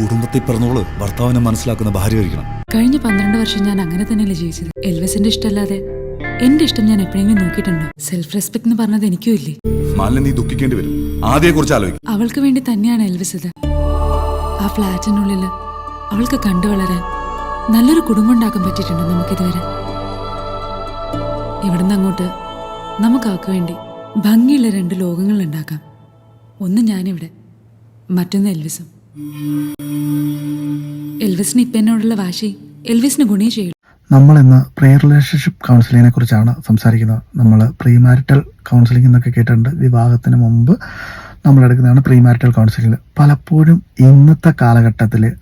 കുടുംബത്തിൽ പിറന്നോൾ ഭർത്താവിനെ മനസ്സിലാക്കുന്ന ഭാര്യ ആയിരിക്കണം. കഴിഞ്ഞ പന്ത്രണ്ട് വർഷം ഞാൻ അങ്ങനെ തന്നെയല്ലേ ജീവിച്ചത്. എൽവസിന്റെ ഇഷ്ടമല്ലാതെ എന്റെ ഇഷ്ടം ഞാൻ എപ്പോഴെങ്കിലും നോക്കിയിട്ടുണ്ടോ? സെൽഫ് റെസ്പെക്ട് എന്ന് പറഞ്ഞത് എനിക്കും ഇല്ലേ? മാലിന് നീ ദുഃഖിക്കേണ്ടി വരും. ആദ്യയെ കുറിച്ച് ആലോചിക്കും. അവൾക്ക് വേണ്ടി തന്നെയാണ് എൽവിസ് ഇത്. ആ ഫ്ലാറ്റിനുള്ളിൽ അവൾക്ക് കണ്ടു വളരാൻ നല്ലൊരു കുടുംബം ഉണ്ടാക്കാൻ പറ്റിയിട്ടുണ്ടോ നമുക്കിതുവരെ? ഇവിടുന്ന് അങ്ങോട്ട് നമുക്ക് അവൾക്ക് വേണ്ടി ഭംഗിയുള്ള രണ്ട് ലോകങ്ങൾ ഉണ്ടാക്കാം. ഒന്ന് ഞാനിവിടെ മറ്റൊന്ന് എൽവിസും. വാശി. ചെയ്യും നമ്മൾ ഇന്ന് പ്രീ റിലേഷൻഷിപ്പ് കൗൺസിലിങ്ങിനെ കുറിച്ചാണ് സംസാരിക്കുന്നത്. നമ്മൾ പ്രീ മാരിറ്റൽ കൗൺസിലിംഗ് എന്നൊക്കെ കേട്ടിട്ടുണ്ട്. വിവാഹത്തിന് മുമ്പ് നമ്മൾ എടുക്കുന്നതാണ് പ്രീ മാരിറ്റൽ കൗൺസിലിംഗ് പലപ്പോഴും ഇന്നത്തെ കാലഘട്ടത്തിൽ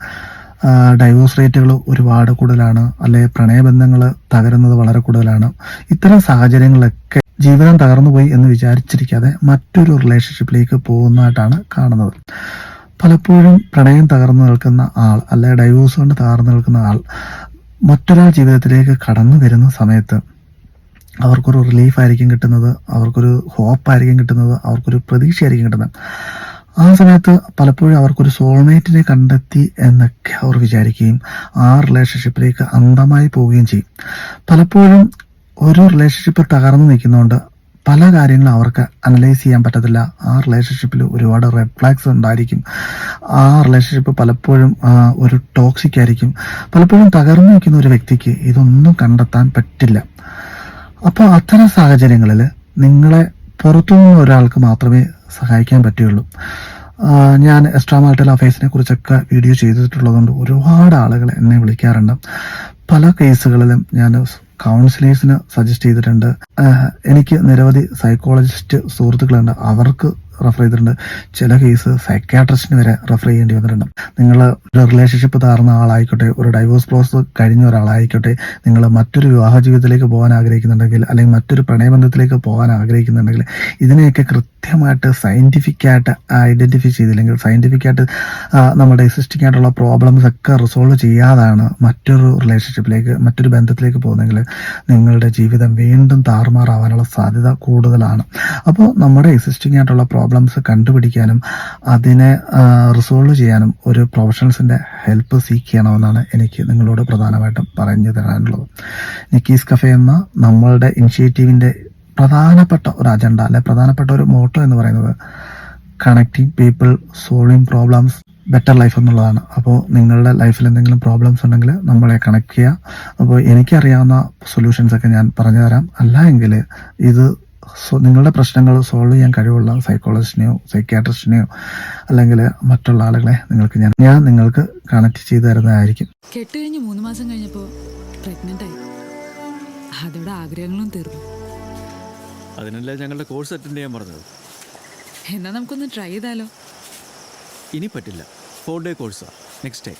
ഡൈവോഴ്സ് റേറ്റുകൾ ഒരുപാട് കൂടുതലാണ്. അല്ലെ പ്രണയബന്ധങ്ങൾ തകരുന്നത് വളരെ കൂടുതലാണ്. ഇത്തരം സാഹചര്യങ്ങളൊക്കെ ജീവിതം തകർന്നു പോയി എന്ന് വിചാരിച്ചിരിക്കാതെ മറ്റൊരു റിലേഷൻഷിപ്പിലേക്ക് പോകുന്നതായിട്ടാണ് കാണുന്നത്. പലപ്പോഴും പ്രണയം തകർന്നു നിൽക്കുന്ന ആൾ അല്ലെ ഡൈവോഴ്സ് കൊണ്ട് തകർന്നു നിൽക്കുന്ന ആൾ മറ്റൊരാൾ ജീവിതത്തിലേക്ക് കടന്നു വരുന്ന സമയത്ത് അവർക്കൊരു റിലീഫായിരിക്കും കിട്ടുന്നത് അവർക്കൊരു ഹോപ്പായിരിക്കും കിട്ടുന്നത് അവർക്കൊരു പ്രതീക്ഷയായിരിക്കും കിട്ടുന്നത്. ആ സമയത്ത് പലപ്പോഴും അവർക്കൊരു സോൾമേറ്റിനെ കണ്ടെത്തി എന്നൊക്കെ അവർ വിചാരിക്കുകയും ആ റിലേഷൻഷിപ്പിലേക്ക് അന്തമായി പോവുകയും ചെയ്യും. പലപ്പോഴും ഒരു റിലേഷൻഷിപ്പ് തകർന്നു നിൽക്കുന്നതുകൊണ്ട് പല കാര്യങ്ങളും അവർക്ക് അനലൈസ് ചെയ്യാൻ പറ്റത്തില്ല. ആ റിലേഷൻഷിപ്പിൽ ഒരുപാട് റെഡ് ഫ്ലാഗ്സ് ഉണ്ടായിരിക്കും. ആ റിലേഷൻഷിപ്പ് പലപ്പോഴും ഒരു ടോക്സിക് ആയിരിക്കും. പലപ്പോഴും തകർന്നു നിൽക്കുന്ന ഒരു വ്യക്തിക്ക് ഇതൊന്നും കണ്ടെത്താൻ പറ്റില്ല. അപ്പോൾ അത്തരം സാഹചര്യങ്ങളിൽ നിങ്ങളെ പുറത്തുനിന്ന് ഒരാൾക്ക് മാത്രമേ സഹായിക്കാൻ പറ്റുകയുള്ളൂ. ഞാൻ എക്സ്ട്രാ മാർട്ടൽ അഫയേഴ്സിനെ കുറിച്ചൊക്കെ വീഡിയോ ചെയ്തിട്ടുള്ളതുകൊണ്ട് ഒരുപാട് ആളുകൾ എന്നെ വിളിക്കാറുണ്ട്. പല കേസുകളിലും ഞാൻ കൗൺസിലേഴ്സിന് സജസ്റ്റ് ചെയ്തിട്ടുണ്ട്. എനിക്ക് നിരവധി സൈക്കോളജിസ്റ്റ് സുഹൃത്തുക്കളുണ്ട്. അവർക്ക് റെഫർ ചെയ്തിട്ടുണ്ട്. ചില കേസ് സൈക്കാട്രിസ്റ്റിന് വരെ റെഫർ ചെയ്യേണ്ടി വന്നിട്ടുണ്ട്. നിങ്ങൾ ഒരു റിലേഷൻഷിപ്പ് താർന്ന ആളായിക്കോട്ടെ ഒരു ഡൈവോഴ്സ് പ്രോസസ് കഴിഞ്ഞ ഒരാളായിക്കോട്ടെ നിങ്ങൾ മറ്റൊരു വിവാഹ ജീവിതത്തിലേക്ക് പോകാൻ ആഗ്രഹിക്കുന്നുണ്ടെങ്കിൽ അല്ലെങ്കിൽ മറ്റൊരു പ്രണയബന്ധത്തിലേക്ക് പോകാൻ ആഗ്രഹിക്കുന്നുണ്ടെങ്കിൽ ഇതിനെയൊക്കെ കൃത്യമായിട്ട് സയന്റിഫിക്കായിട്ട് ഐഡന്റിഫൈ ചെയ്തില്ലെങ്കിൽ സയന്റിഫിക്കായിട്ട് നമ്മുടെ എക്സിസ്റ്റിംഗ് പ്രോബ്ലംസ് ഒക്കെ റിസോൾവ് ചെയ്യാതാണ് മറ്റൊരു റിലേഷൻഷിപ്പിലേക്ക് മറ്റൊരു ബന്ധത്തിലേക്ക് പോകുന്നെങ്കിൽ നിങ്ങളുടെ ജീവിതം വീണ്ടും താറുമാറാവാനുള്ള സാധ്യത കൂടുതലാണ്. അപ്പോൾ നമ്മുടെ എക്സിസ്റ്റിംഗ് ആയിട്ടുള്ള പ്രോബ്ലംസ് കണ്ടുപിടിക്കാനും അതിനെ റിസോൾവ് ചെയ്യാനും ഒരു പ്രൊഫഷണൽസിന്റെ ഹെൽപ്പ് സീക്ക് ചെയ്യണമെന്നാണ് എനിക്ക് നിങ്ങളോട് പ്രധാനമായിട്ടും പറഞ്ഞു തരാനുള്ളത്. നിക്കീസ് കഫേ എന്ന നമ്മളുടെ ഇനിഷ്യേറ്റീവിന്റെ പ്രധാനപ്പെട്ട ഒരു അജണ്ട അല്ലെ പ്രധാനപ്പെട്ട ഒരു മോട്ടോ എന്ന് പറയുന്നത് connecting people solving problems better life എന്നുള്ളതാണ്. അപ്പോൾ നിങ്ങളുടെ ലൈഫിൽ എന്തെങ്കിലും പ്രോബ്ലംസ് ഉണ്ടെങ്കിൽ നമ്മളെ കണക്ട് ചെയ്യുക അപ്പോൾ എനിക്കറിയാവുന്ന സൊല്യൂഷൻസ് ഒക്കെ ഞാൻ പറഞ്ഞു തരാം. അല്ല എങ്കിൽ ഇത് നിങ്ങളുടെ പ്രശ്നങ്ങൾ സോൾവ് ചെയ്യാൻ കഴിവുള്ള സൈക്കോളജിസ്റ്റിനെയോ സൈക്യാട്രിസ്റ്റിനെയോ അല്ലെങ്കിൽ മറ്റുള്ള ആളുകളെ നിങ്ങൾക്ക് ഞാൻ ഞാൻ നിങ്ങൾക്ക് കണക്ട് ചെയ്തു തരുന്നതായിരിക്കും. കെട്ടുകഴിഞ്ഞ് മൂന്ന് മാസം കഴിഞ്ഞപ്പോൾ പ്രഗ്നന്റ് ആയി. അതോടെ ആഗ്രഹങ്ങളും തീർന്നു. അതിനല്ലേ ഞങ്ങളുടെ കോഴ്സ് അറ്റൻഡ് ചെയ്യാൻ പറഞ്ഞത്? എന്നാ നമുക്കൊന്ന് ട്രൈ ചെയ്താലോ? ഇനി പറ്റില്ല. ഫോർ ഡേ കോഴ്സാ നെക്സ്റ്റ് ഡേ